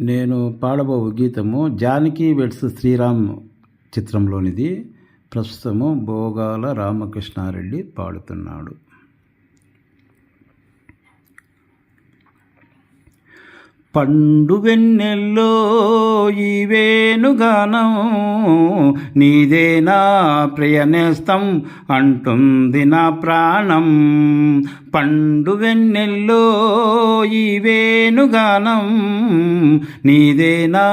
నేను పాడబో గీతము జానకి వెడ్స్ శ్రీరామ్ చిత్రంలోనిది. ప్రస్తుతము భోగాల రామకృష్ణారెడ్డి పాడుతున్నాడు. పండు వెన్నెల్లో ఈ వేణుగానం నీదేనా ప్రియనేస్తం అంటుంది నా ప్రాణం. పండు వెన్నెల్లో ఈ వేణుగానం నీదే నా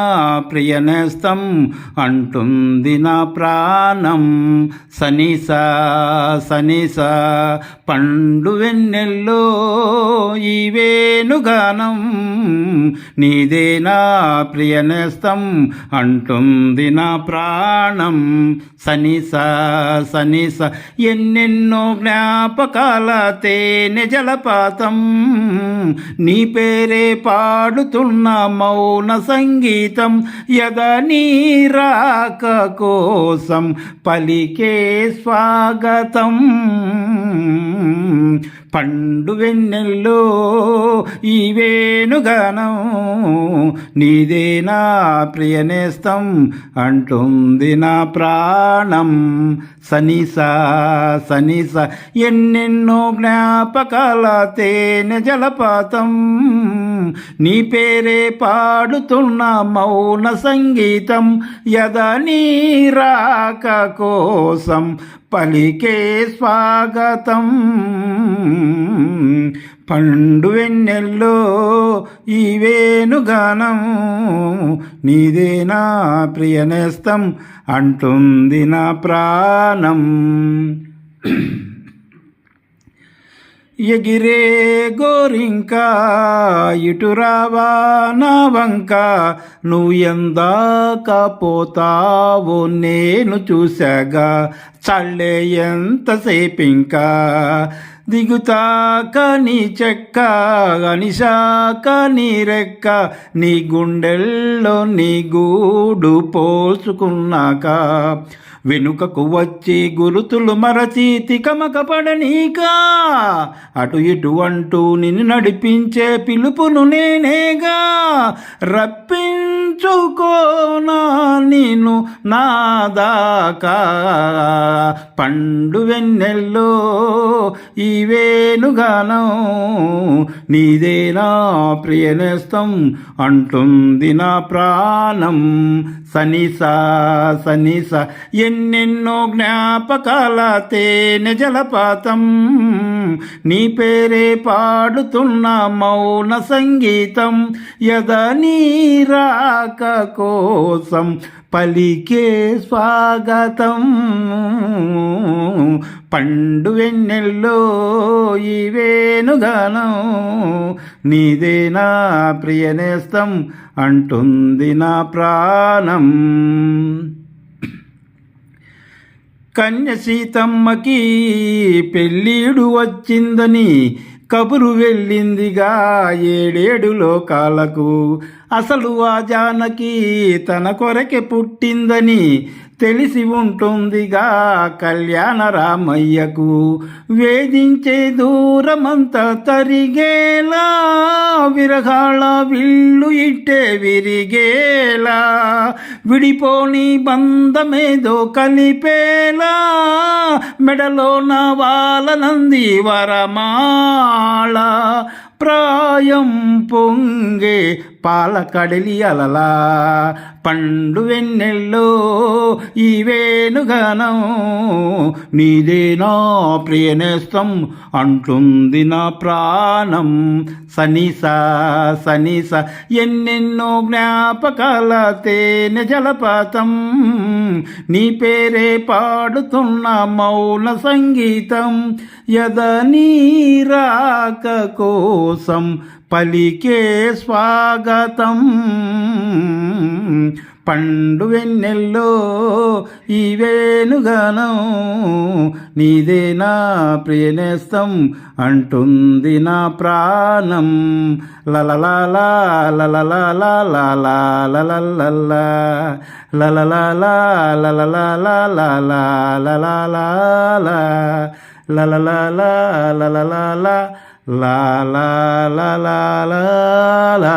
ప్రియనేస్తం అంటుంది నా ప్రాణం. సనిస సనిస పండు వెన్నెల్లో ఈ వేణుగానం నీదే నా ప్రియనేస్తం అంటుంది నా ప్రాణం. సనిస సనిస ఎన్నెన్నో జ్ఞాపకాల తేనె జలపాతం. నీ పేరే పాడుతున్న మౌన సంగీతం. యగ నీ రాక కోసం పలికే స్వాగతం. పండు వెన్నెల్లో ఈ వేణుగానం నీదేనా ప్రియనేస్తం అంటుంది నా ప్రాణం. సనిస సనిస ఎన్నెన్నో జ్ఞాపకాల తేనె జలపాతం. నీ పేరే పాడుతున్న మౌన సంగీతం యద నీ రాక కోసం పలికే స్వాగతం. పండు వెన్నెల్లో ఈ వేణుగానం నీదేనా ప్రియనేస్తం అంటుంది నా ప్రాణం. ఎగిరే గోరింక ఇటురావా నా వంక. నువ్వు ఎందాక పోతావో నేను చూశాగా. చల్లే ఎంతసేపింకా దిగుతాక నీ చెక్క అనిశాక నీ రెక్క. నీ గుండెల్లో నీ గూడు పోల్చుకున్నాక వెనుకకు వచ్చి గురుతులు మరచి తికమకపడనీకా అటు ఇటు అంటూ నిన్ను నడిపించే పిలుపును నేనేగా. రప్పించుకోనా నేను నాదాకా పండు వెన్నెల్లో ఈ వేణుగానం నీదేనా ప్రియనేస్తం అంటుంది నా ప్రాణం. సనిస సనిస ఎన్నెన్నో జ్ఞాపకాల తేనె జలపాతం. నీ పేరే పాడుతున్న మౌన సంగీతం. యద నీ రాక కోసం పలికే స్వాగతం. పండు వెన్నెల్లో ఈ వేణుగానం. నీదేనా ప్రియనేస్తం అంటుంది నా ప్రాణం. కన్య సీతమ్మకి పెళ్ళీడు వచ్చిందని కబురు వెళ్ళిందిగా ఏడేడు లోకాలకు. అసలు ఆ జానకి తన కొరకే పుట్టిందని తెలిసి ఉంటుందిగా కళ్యాణ రామయ్యకు. వేధించే దూరమంతా తరిగేలా విరగాళ విల్లు ఇట్టే విరిగేలా. విడిపోని బంధమేదో కలిపేలా మెడలో నా నంది వరమాళ ప్రాయం పొంగే పాల కడలి అలలా పండు వెన్నెల్లో ఈ వేణుగానం నీదేనా ప్రియనేస్తం అంటుంది నా ప్రాణం. సనిస సనిస ఎన్నెన్నో జ్ఞాపకాల తేనె జలపాతం. నీ పేరే పాడుతున్న మౌన సంగీతం. యద నీ రాక కోసం పలికే స్వాగతం పండు వెన్నెల్లో ఈ వేణుగానం నీదేనా ప్రియనేస్తం అంటుంది నా ప్రాణం లలలాలా లలలాలా లలలలా లలలాలా లలలాలా లలలాలా లలలాలా లలలాలా La la la la la la.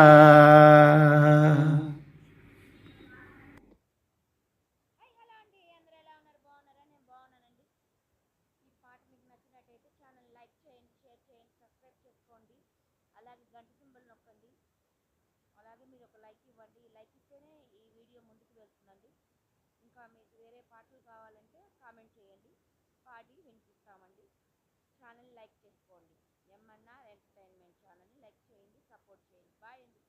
కావాలంటే కామెంట్ చేయండి పాడి వినిపిస్తామండి ఛానల్ లైక్ చేసుకోండి ఎంఎన్ఆర్ ఎంటర్టైన్మెంట్ ఛానల్ని లైక్ చేయండి సపోర్ట్ చేయండి. బాయ్ అండి